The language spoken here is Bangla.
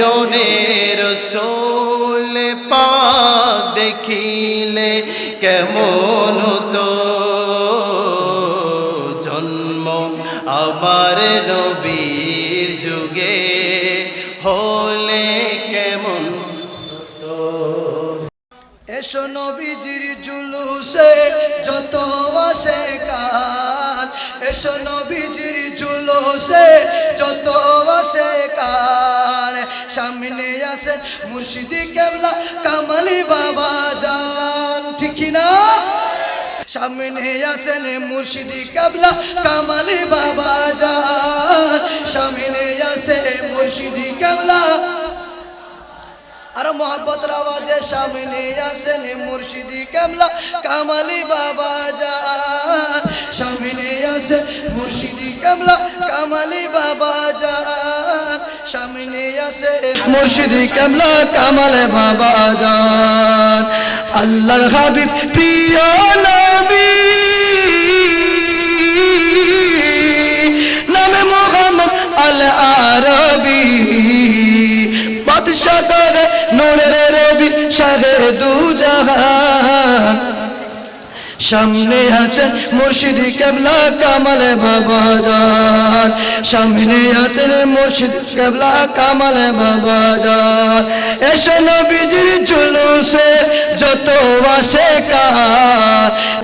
নয়নের সোল পাক দেখিলে কেমন তো? জন্ম আমার নবীর যুগে হলে কেমন এসো নবীজির জুলুসে যত আসে কাল, এসো নবীজির জুলুসে যত আসে কাল। সামনে আসেন মুর্শিদি কেবলা কামালি বাবা জান ঠিক না? সামনে আসেন মুর্শিদি কাবলা কামালি বাবা জান সামনে আসে মুর্শিদি কাবলা। আর মোহাম্মত রাওয়াজে সামনে আসেন মুর্শিদি কামলা কামালি বাবা যান। সামনে আসে মুর্শিদি কামলা কামালি বাবা যান। সামনে আসে মুর্শিদি কামলা কামালে বাবা যান আল্লাহর হাবিব প্রিয় নবী। নামে মোহাম্মদ আল আরবি বাদশাহ নূরের রবি শাহে দু জাহান সামনে আছেন মুর্শিদ কেবলা কামালে বাবাজার সামনে আছেন মুর্শিদ কেবলা কামালে বাবাজার এসো নবীজির জুলুসে যত আসে কার।